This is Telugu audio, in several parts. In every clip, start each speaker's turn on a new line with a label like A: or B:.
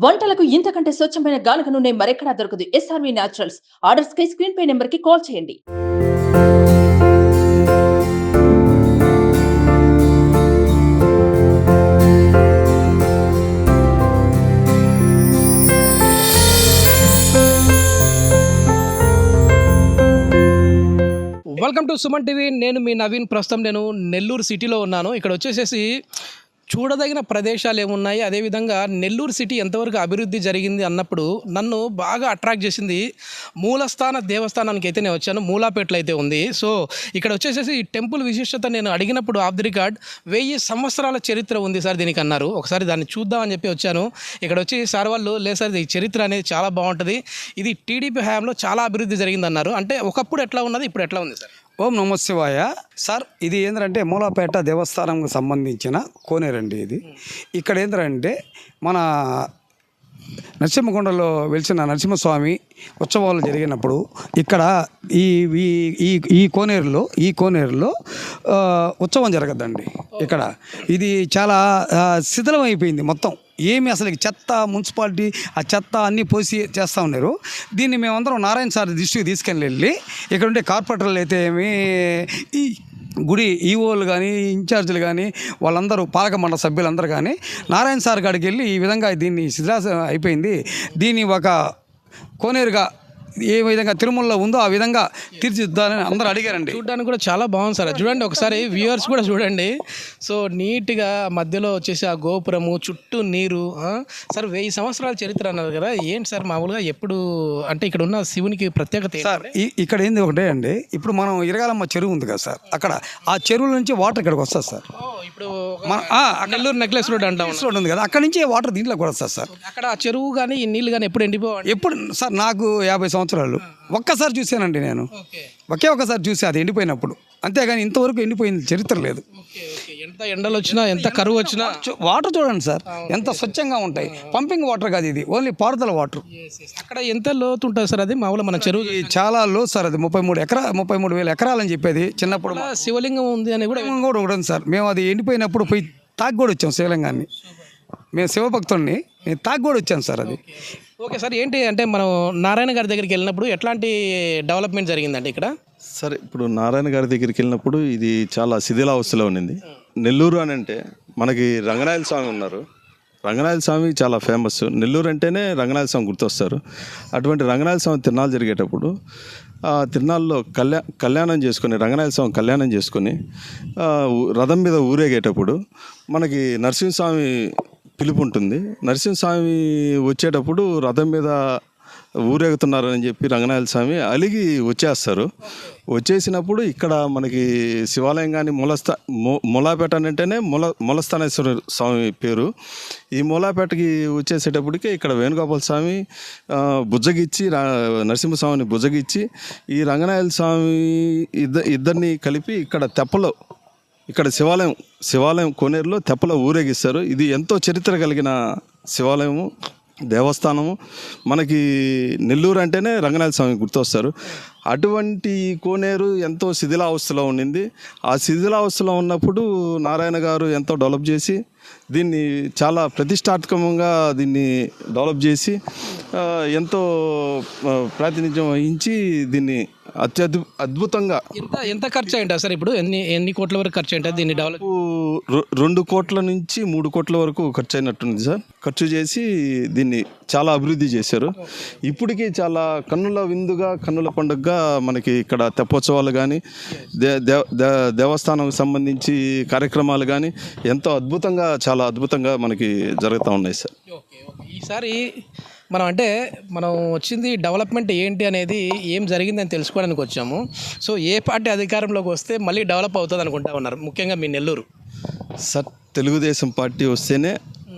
A: వంటలకు ఇంతకంటే స్వచ్ఛమైన గానుక నూనె మరెక్కడా దొరకదు. SRV naturals. ఆర్డర్స్ కై స్క్రీన్ పే నెంబర్కి కాల్ చేయండి.
B: వెల్కమ్ టు సుమన్ టీవీ నేను మీ నవీన్. ప్రస్తుతం నేను నెల్లూరు సిటీలో ఉన్నాను. ఇక్కడ వచ్చేసేసి చూడదగిన ప్రదేశాలు ఏమున్నాయి? అదేవిధంగా నెల్లూరు సిటీ ఎంతవరకు అభివృద్ధి జరిగింది అన్నప్పుడు నన్ను బాగా అట్రాక్ట్ చేసింది మూలస్థాన దేవస్థానానికి అయితే నేను వచ్చాను. మూలాపేటలో అయితే ఉంది. సో ఇక్కడ వచ్చేసేసి ఈ టెంపుల్ విశిష్టత నేను అడిగినప్పుడు ఆఫ్ ది రికార్డ్ వెయ్యి సంవత్సరాల చరిత్ర ఉంది సార్ దీనికి అన్నారు ఒకసారి దాన్ని చూద్దామని చెప్పి వచ్చాను. ఇక్కడ వచ్చి సార్ వాళ్ళు లేదు సార్ ఈ చరిత్ర అనేది చాలా బాగుంటుంది. ఇది టీడీపీ హయాంలో చాలా అభివృద్ధి జరిగింది అన్నారు అంటే ఒకప్పుడు ఎట్లా ఉన్నది ఇప్పుడు ఎట్లా ఉంది సార్?
C: ఓం నమ శివాయ. సార్ ఇది ఏంటంటే మూలాపేట దేవస్థానంకు సంబంధించిన కోనేరండి ఇది. ఇక్కడ ఏంటంటే మన నరసింహకొండలో వెలిసిన నరసింహస్వామి ఉత్సవాలు జరిగినప్పుడు ఇక్కడ ఈ ఈ ఈ ఈ కోనేరులో ఈ కోనేరులో ఉత్సవం జరగద్దండి ఇక్కడ ఇది చాలా శిథిలం అయిపోయింది మొత్తం. ఏమి అసలు చెత్త మున్సిపాలిటీ ఆ చెత్త అన్నీ పోసి చేస్తూ ఉన్నారు. దీన్ని మేమందరం నారాయణ సార్ దృష్టికి తీసుకెళ్ళి వెళ్ళి ఇక్కడ ఉండే కార్పొరేటర్లు అయితే ఏమి ఈ గుడి ఈఓలు కానీ ఇన్ఛార్జీలు కానీ వాళ్ళందరూ పాలక మండల సభ్యులందరూ కానీ నారాయణ సార్ కాడికి వెళ్ళి ఈ విధంగా దీన్ని శిథిలాస అయిపోయింది. దీన్ని ఒక కోనేరుగా ఏ విధంగా తిరుమలలో ఉందో ఆ విధంగా తీర్చిదిద్దాలని అందరూ అడిగారండి.
B: చూడడానికి కూడా చాలా బాగుంది సార్. చూడండి ఒకసారి వ్యూవర్స్ కూడా చూడండి. సో నీట్గా మధ్యలో వచ్చేసి ఆ గోపురము చుట్టూ నీరు? సార్ వెయ్యి సంవత్సరాల చరిత్ర అన్నారు కదా. ఏంటి సార్ మామూలుగా ఎప్పుడు అంటే ఇక్కడ ఉన్న శివునికి ప్రత్యేకత?
C: సార్ ఇక్కడ ఏంది ఒకటే అండి. ఇప్పుడు మనం ఇరగాలమ్మ చెరువు ఉంది కదా సార్. అక్కడ ఆ చెరువుల నుంచి వాటర్ ఇక్కడికి వస్తుంది సార్.
B: ఇప్పుడు
C: మన
B: నెల్లూరు నెక్లెస్ రోడ్ అంటాం.
C: రోడ్ ఉంది కదా. అక్కడ నుంచి వాటర్ దీంట్లో కూడా వస్తుంది సార్.
B: అక్కడ ఆ చెరువు కానీ ఈ నీళ్ళు కానీ ఎప్పుడు ఎండిపోవండి?
C: ఎప్పుడు సార్ నాకు యాభై సంవత్సరాలు ఒక్కసారి చూశానండి నేను. ఒకే ఒకసారి చూసి అది ఎండిపోయినప్పుడు. అంతేగాని ఇంతవరకు ఎండిపోయిన చరిత్ర లేదు.
B: ఎంత ఎండలు వచ్చినా ఎంత కరువు వచ్చినా
C: వాటర్ చూడండి సార్. ఎంత స్వచ్ఛంగా ఉంటాయి. పంపింగ్ వాటర్ కాదు ఇది. ఓన్లీ పారుదల వాటర్.
B: అక్కడ ఎంత లోతు ఉంటుంది సార్ అది? మామూలుగా మన చెరువు
C: చాలా లో సార్ అది. ముప్పై మూడు ఎకరా ముప్పై మూడు వేల ఎకరాలని చెప్పేది చిన్నప్పుడు.
B: శివలింగం ఉంది అని కూడా
C: కూడా ఉంది సార్. మేము అది ఎండిపోయినప్పుడు పోయి తాగి కూడా వచ్చాం శివలింగాన్ని. మేము శివభక్తుల్ని మేము తాగి కూడా వచ్చాం సార్ అది.
B: ఓకే సార్ ఏంటి అంటే మనం నారాయణ గారి దగ్గరికి వెళ్ళినప్పుడు ఎట్లాంటి డెవలప్మెంట్ జరిగిందండి ఇక్కడ?
D: సరే ఇప్పుడు నారాయణ గారి దగ్గరికి వెళ్ళినప్పుడు ఇది చాలా శిథిలావస్థలో ఉండింది నెల్లూరు అని అంటే మనకి రంగనాయల స్వామి ఉన్నారు. రంగనాయల స్వామి చాలా ఫేమస్ నెల్లూరు అంటేనే రంగనాయల స్వామి గుర్తొస్తారు. అటువంటి రంగనాయల స్వామి తిరునాళ్ళు జరిగేటప్పుడు ఆ తిరునాళ్ళలో కళ్యా కళ్యాణం చేసుకొని రంగనాయల స్వామి కళ్యాణం చేసుకొని రథం మీద ఊరేగేటప్పుడు మనకి నరసింహస్వామి పిలుపు ఉంటుంది నరసింహస్వామి వచ్చేటప్పుడు రథం మీద ఊరేగుతున్నారని చెప్పి రంగనాయల స్వామి అలిగి వచ్చేస్తారు. వచ్చేసినప్పుడు ఇక్కడ మనకి శివాలయం కానీ ములస్తా మూ మూలాపేట అని అంటేనే మూల మూలస్థానేశ్వర స్వామి పేరు. ఈ మూలాపేటకి వచ్చేసేటప్పటికి ఇక్కడ వేణుగోపాల స్వామి బుజ్జగిచ్చి రా నరసింహస్వామిని బుజ్జగిచ్చి ఈ రంగనాయల స్వామి ఇద్ద ఇద్దరిని కలిపి ఇక్కడ తెప్పలో ఇక్కడ శివాలయం శివాలయం కోనేరులో తెప్పలో ఊరేగిస్తారు. ఇది ఎంతో చరిత్ర కలిగిన శివాలయము దేవస్థానము. మనకి నెల్లూరు అంటేనే రంగనాథ స్వామి గుర్తొస్తారు. అటువంటి కోనేరు ఎంతో శిథిలావస్థలో ఉండింది. ఆ శిథిలావస్థలో ఉన్నప్పుడు నారాయణ గారు ఎంతో డెవలప్ చేసి దీన్ని చాలా ప్రతిష్టాత్మకంగా దీన్ని డెవలప్ చేసి ఎంతో ప్రాతినిధ్యం వహించి దీన్ని అత్యద్భు అద్భుతంగా.
B: ఎంత ఎంత ఖర్చు అయింటుంది సార్ ఇప్పుడు? ఎన్ని ఎన్ని కోట్ల వరకు ఖర్చు అయింటుంది దీన్ని డెవలప్
D: రెండు కోట్ల నుంచి మూడు కోట్ల వరకు ఖర్చు అయినట్టుంది సార్. ఖర్చు చేసి దీన్ని చాలా అభివృద్ధి చేశారు. ఇప్పటికీ చాలా కన్నుల విందుగా కన్నుల పండుగగా మనకి ఇక్కడ తెప్పోత్సవాలు కానీ దే దే- దే- దేవస్థానంకి సంబంధించి కార్యక్రమాలు కానీ ఎంతో అద్భుతంగా చాలా అద్భుతంగా మనకి జరుగుతూ ఉన్నాయి సార్.
B: ఈసారి మనం అంటే మనం వచ్చింది డెవలప్మెంట్ ఏంటి అనేది ఏం జరిగిందని తెలుసుకోవడానికి వచ్చాము. సో ఏ పార్టీ అధికారంలోకి వస్తే మళ్ళీ డెవలప్ అవుతుంది అనుకుంటా ఉన్నారు. ముఖ్యంగా మీ నెల్లూరు.
D: సార్ తెలుగుదేశం పార్టీ వస్తేనే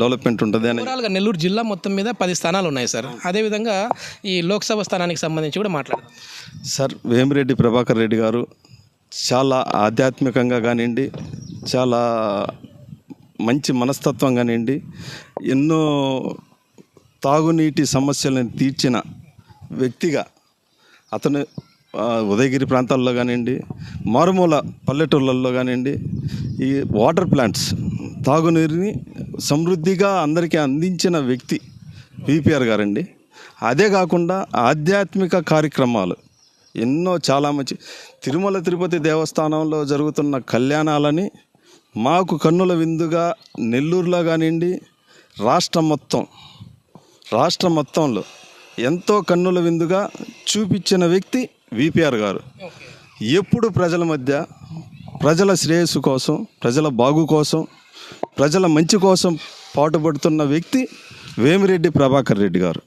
D: డెవలప్మెంట్ ఉంటుంది అని.
B: ఓవరాల్గా నెల్లూరు జిల్లా మొత్తం మీద పది స్థానాలు ఉన్నాయి సార్. అదేవిధంగా ఈ లోక్సభ స్థానానికి సంబంధించి కూడా మాట్లాడదాం.
D: సార్ వేమిరెడ్డి ప్రభాకర్ రెడ్డి గారు చాలా ఆధ్యాత్మికంగా కానివ్వండి చాలా మంచి మనస్తత్వం కానివ్వండి ఎన్నో తాగునీటి సమస్యలను తీర్చిన వ్యక్తిగా అతను ఉదయగిరి ప్రాంతాల్లో కానివ్వండి మారుమూల పల్లెటూళ్ళల్లో కానివ్వండి ఈ వాటర్ ప్లాంట్స్ తాగునీరుని సమృద్ధిగా అందరికీ అందించిన వ్యక్తి విపిఆర్ గారండి. అదే కాకుండా ఆధ్యాత్మిక కార్యక్రమాలు ఎన్నో చాలా మంచి తిరుమల తిరుపతి దేవస్థానంలో జరుగుతున్న కళ్యాణాలని మాకు కన్నుల విందుగా నెల్లూరులో కానివ్వండి రాష్ట్రం మొత్తం రాష్ట్రం మొత్తంలో ఎంతో కన్నుల విందుగా చూపించిన వ్యక్తి విపిఆర్ గారు. ఎప్పుడు ప్రజల మధ్య ప్రజల శ్రేయస్సు కోసం ప్రజల బాగు కోసం ప్రజల మంచి కోసం పాటుపడుతున్న వ్యక్తి వేమిరెడ్డి ప్రభాకర్ రెడ్డి గారు.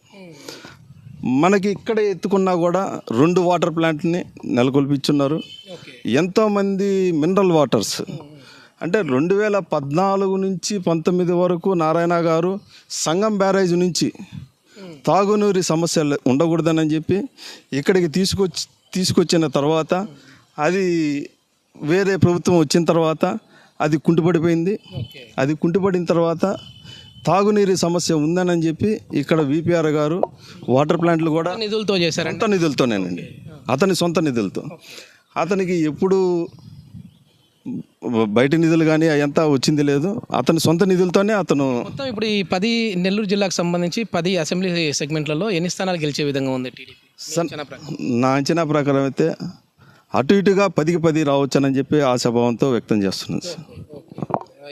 D: మనకి ఇక్కడ ఎత్తుకున్నా కూడా రెండు వాటర్ ప్లాంట్ని నెలకొల్పించున్నారు. ఎంతోమంది మినరల్ వాటర్స్ అంటే రెండు వేల పద్నాలుగు నుంచి పంతొమ్మిది వరకు నారాయణ గారు సంగం బ్యారేజ్ నుంచి తాగునీరు సమస్యలు ఉండకూడదని చెప్పి ఇక్కడికి తీసుకొచ్చి తీసుకొచ్చిన తర్వాత అది వేరే ప్రభుత్వం వచ్చిన తర్వాత అది కుంటుపడిపోయింది. అది కుంటుపడిన తర్వాత తాగునీరు సమస్య ఉందని చెప్పి ఇక్కడ విపిఆర్ గారు వాటర్ ప్లాంట్లు కూడా
B: నిధులతో చేశారండి
D: సొంత నిధులతోనేనండి. అతని సొంత నిధులతో. అతనికి ఎప్పుడు బయట నిధులు కానీ అదంతా వచ్చింది లేదు. అతని సొంత నిధులతోనే అతను
B: మొత్తం ఇప్పుడు ఈ పది నెల్లూరు జిల్లాకు సంబంధించి పది అసెంబ్లీ సెగ్మెంట్లలో ఎన్ని స్థానాలు గెలిచే విధంగా ఉంది
D: నా అంచనా ప్రకారం అయితే అటు ఇటుగా పదికి పది రావచ్చని చెప్పి ఆశాభావంతో వ్యక్తం చేస్తున్నాను సార్.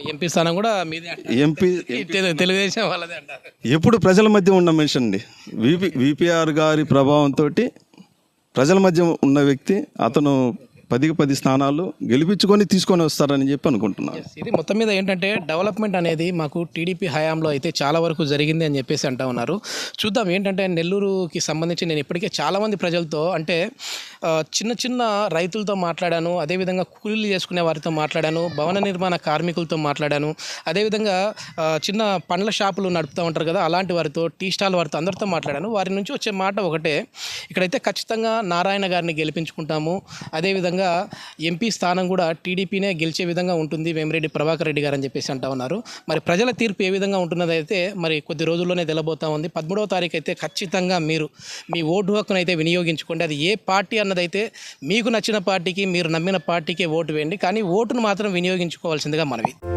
B: ఎంపీ స్థానం కూడా మీదే.
D: ఎంపీ
B: తెలు- తెలుగుదేశం వాళ్ళదే అంటారు.
D: ఎప్పుడు ప్రజల మధ్య ఉన్న మనిషి అండి. విపి విపిఆర్ గారి ప్రభావంతో ప్రజల మధ్య ఉన్న వ్యక్తి అతను పదికి పది స్థానాలు గెలిపించుకొని తీసుకొని వస్తారని చెప్పి అనుకుంటున్నాను.
B: ఇది మొత్తం మీద ఏంటంటే డెవలప్మెంట్ అనేది మాకు టీడీపీ హయాంలో అయితే చాలా వరకు జరిగింది అని చెప్పేసి అంటా ఉన్నారు. చూద్దాం ఏంటంటే నెల్లూరుకి సంబంధించి నేను ఇప్పటికే చాలామంది ప్రజలతో అంటే చిన్న చిన్న రైతులతో మాట్లాడాను అదేవిధంగా కూలీలు చేసుకునే వారితో మాట్లాడాను భవన నిర్మాణ కార్మికులతో మాట్లాడాను అదేవిధంగా చిన్న పండ్ల షాపులు నడుపుతూ ఉంటారు కదా అలాంటి వారితో టీ స్టాల్ వారితో అందరితో మాట్లాడాను. వారి నుంచి వచ్చే మాట ఒకటే ఇక్కడైతే ఖచ్చితంగా నారాయణ గారిని గెలిపించుకుంటాము అదేవిధంగా ఎంపీ స్థానం కూడా టీడీపీనే గెలిచే విధంగా ఉంటుంది వేమిరెడ్డి ప్రభాకర్ రెడ్డి గారు అని చెప్పేసి అంటా ఉన్నారు. మరి ప్రజల తీర్పు ఏ విధంగా ఉంటున్నదైతే మరి కొద్ది రోజుల్లోనే తెలబోతా ఉంది. పదమూడవ తారీఖు అయితే ఖచ్చితంగా మీరు మీ ఓటు హక్కును అయితే వినియోగించుకోండి. అది ఏ పార్టీ అన్నదైతే మీకు నచ్చిన పార్టీకి మీరు నమ్మిన పార్టీకే ఓటు వేయండి. కానీ ఓటును మాత్రం వినియోగించుకోవాల్సిందిగా మనవి.